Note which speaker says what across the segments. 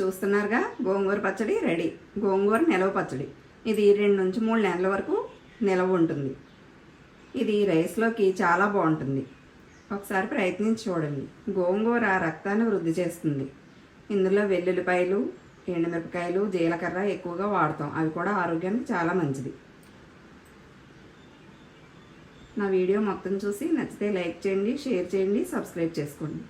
Speaker 1: చూస్తున్నారుగా? గోంగూర పచ్చడి రెడీ. గోంగూర నిలవ పచ్చడి. ఇది రెండు నుంచి మూడు నెలల వరకు నిలవ ఉంటుంది. ఇది రైస్లోకి చాలా బాగుంటుంది. ఒకసారి ప్రయత్నించి చూడండి. గోంగూర రక్తాన్ని వృద్ధి చేస్తుంది. ఇందులో వెల్లుల్లిపాయలు ఎండుమిరపకాయలు జీలకర్ర ఎక్కువగా వాడతాం. అవి కూడా ఆరోగ్యానికి చాలా మంచిది. నా వీడియో మొత్తం చూసి నచ్చితే లైక్ చేయండి షేర్ చేయండి సబ్స్క్రైబ్ చేసుకోండి.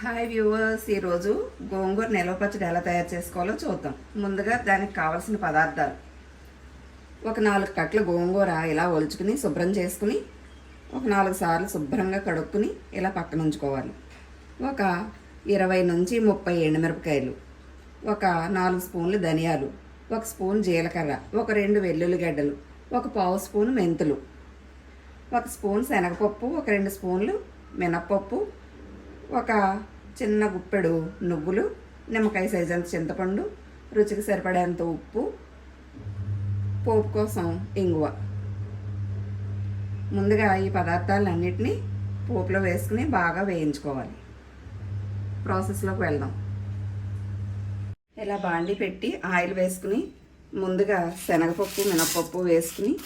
Speaker 1: హాయ్ వ్యూవర్స్ ఈరోజు గోంగూర నిల్వ పచ్చడి ఎలా తయారు చేసుకోవాలో చూద్దాం. ముందుగా దానికి కావాల్సిన పదార్థాలు. ఒక నాలుగు కట్ల గోంగూర ఇలా ఒలుచుకుని శుభ్రం చేసుకుని ఒక నాలుగు సార్లు శుభ్రంగా కడుక్కుని ఇలా పక్కన ఉంచుకోవాలి. ఒక ఇరవై నుంచి ముప్పై ఎండుమిరపకాయలు ఒక నాలుగు స్పూన్లు ధనియాలు ఒక స్పూన్ జీలకర్ర ఒక రెండు వెల్లుల్లి గడ్డలు ఒక పావు స్పూన్ మెంతులు ఒక స్పూన్ శనగపప్పు ఒక రెండు స్పూన్లు మినప్పప్పు ఒక చిన్న గుప్పెడు నువ్వులు నిమ్మకాయ సైజ్ అంత చింతపండు రుచికి సరిపడేంత ఉప్పు పోపు కోసం ఇంగువ. ముందుగా ఈ పదార్థాలన్నిటినీ పోపులో వేసుకుని బాగా వేయించుకోవాలి. ప్రాసెస్లోకి వెళ్దాం. ఇలా బాండి పెట్టి ఆయిల్ వేసుకుని ముందుగా శనగపప్పు మినపప్పు వేసుకుని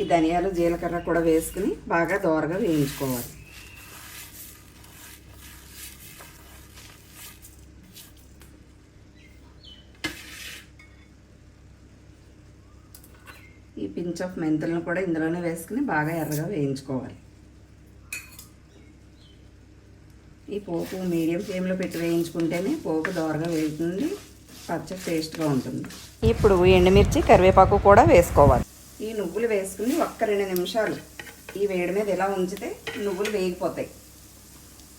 Speaker 1: ఈ ధనియాలు జీలకర్ర కూడా వేసుకుని బాగా దోరగా వేయించుకోవాలి. ఈ పించ్ ఆఫ్ మెంతులను కూడా ఇందులోనే వేసుకుని బాగా ఎర్రగా వేయించుకోవాలి. ఈ పోపు మీడియం ఫ్లేమ్లో పెట్టి వేయించుకుంటేనే పోపు దోరగా వేగుతుంది పచ్చడి టేస్ట్గా ఉంటుంది. ఇప్పుడు ఎండుమిర్చి కరివేపాకు కూడా వేసుకోవాలి. ఈ నువ్వులు వేసుకుని ఒక్క రెండు నిమిషాలు ఈ వేడి మీద ఇలా ఉంచితే నువ్వులు వేగిపోతాయి.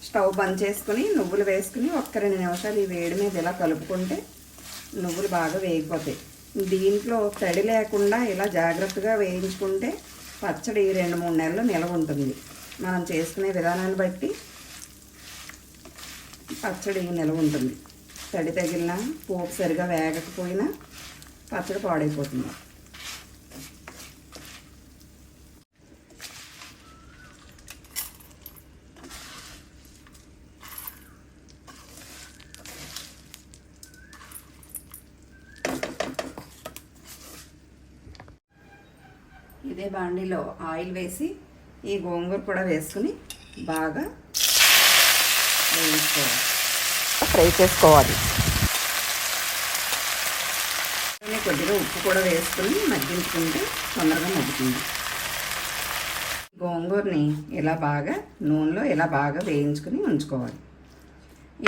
Speaker 1: స్టవ్ బంద్ చేసుకుని నువ్వులు వేసుకుని ఒక్క రెండు నిమిషాలు ఈ వేడి మీద ఇలా కలుపుకుంటే నువ్వులు బాగా వేగిపోతాయి. దీంట్లో తడి లేకుండా ఇలా జాగ్రత్తగా వేయించుకుంటే పచ్చడి రెండు మూడు నెలలు నిలవ ఉంటుంది. మనం చేసుకునే విధానాన్ని బట్టి పచ్చడి నిలవ ఉంటుంది. తడి తగిలినా పోపు సరిగా వేగకపోయినా పచ్చడి పాడైపోతుంది. ఇదే బాండీలో ఆయిల్ వేసి ఈ గోంగూర కూడా వేసుకుని బాగా వేయించుకోవాలి. ఫ్రై చేసుకోవాలి. కొద్దిగా ఉప్పు కూడా వేసుకుని మగ్గించుకుంటే తొందరగా మగ్గుతుంది. గోంగూరని ఇలా బాగా నూనెలో ఇలా బాగా వేయించుకుని ఉంచుకోవాలి.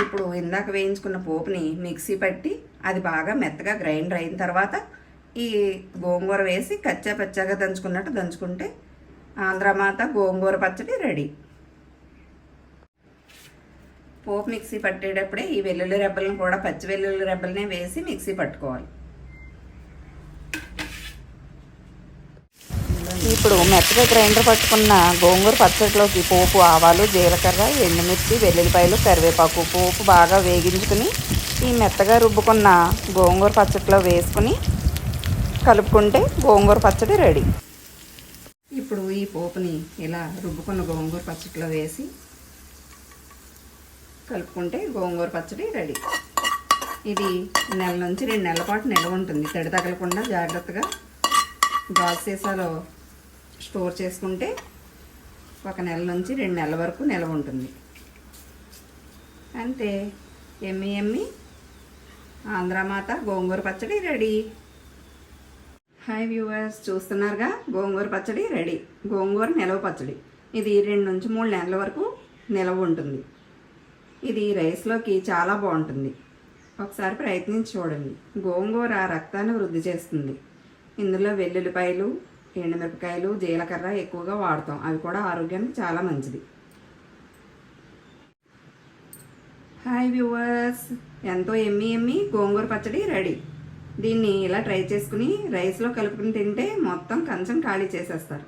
Speaker 1: ఇప్పుడు ఇందాక వేయించుకున్న పోపుని మిక్సీ పట్టి అది బాగా మెత్తగా గ్రైండర్ అయిన తర్వాత ఈ గోంగూర వేసి కచ్చా పచ్చాగా దంచుకున్నట్టు దంచుకుంటే ఆంధ్రమాత గోంగూర పచ్చడి రెడీ. పోపు మిక్సీ పట్టేటప్పుడే ఈ వెల్లుల్లి రెబ్బలను కూడా పచ్చి వెల్లుల్లి రెబ్బలనే వేసి మిక్సీ పట్టుకోవాలి. ఇప్పుడు మెత్తగా గ్రైండర్ పట్టుకున్న గోంగూర పచ్చడిలోకి పోపు ఆవాలు జీలకర్ర ఎండుమిర్చి వెల్లుల్లిపాయలు కరివేపాకు పోపు బాగా వేగించుకుని ఈ మెత్తగా రుబ్బుకున్న గోంగూర పచ్చడిలో వేసుకుని కలుపుకుంటే గోంగూర పచ్చడి రెడీ. ఇప్పుడు ఈ పోపుని ఇలా రుబ్బుకున్న గోంగూర పచ్చడిలో వేసి కలుపుకుంటే గోంగూర పచ్చడి రెడీ. ఇది నెల నుంచి రెండు నెలల పాటు నిల్వ ఉంటుంది. తడి తగలకుండా జాగ్రత్తగా గాజు సీసాలో స్టోర్ చేసుకుంటే ఒక నెల నుంచి రెండు నెలల వరకు నిల్వ ఉంటుంది. అంతే. ఎమ్మి ఎమ్మి ఆంధ్రమాత గోంగూర పచ్చడి రెడీ. హాయ్ వ్యూవర్స్ చూస్తున్నారుగా? గోంగూర పచ్చడి రెడీ. గోంగూర నిలవ పచ్చడి. ఇది రెండు నుంచి మూడు నెలల వరకు నిలవ ఉంటుంది. ఇది రైస్లోకి చాలా బాగుంటుంది. ఒకసారి ప్రయత్నించి చూడండి. గోంగూర రక్తాన్ని వృద్ధి చేస్తుంది. ఇందులో వెల్లుల్లిపాయలు ఎండుమిరపకాయలు జీలకర్ర ఎక్కువగా వాడతాం. అవి కూడా ఆరోగ్యానికి చాలా మంచిది. హాయ్ వ్యూవర్స్ ఎంతో ఎమ్మి ఎమ్మి గోంగూర పచ్చడి రెడీ. దీన్ని ఇలా ట్రై చేసుకుని రైస్లో కలుపుకుని తింటే మొత్తం కంచం ఖాళీ చేసేస్తారు.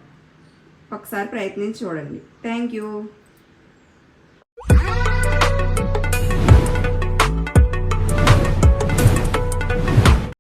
Speaker 1: ఒకసారి ప్రయత్నించి చూడండి. Thank you.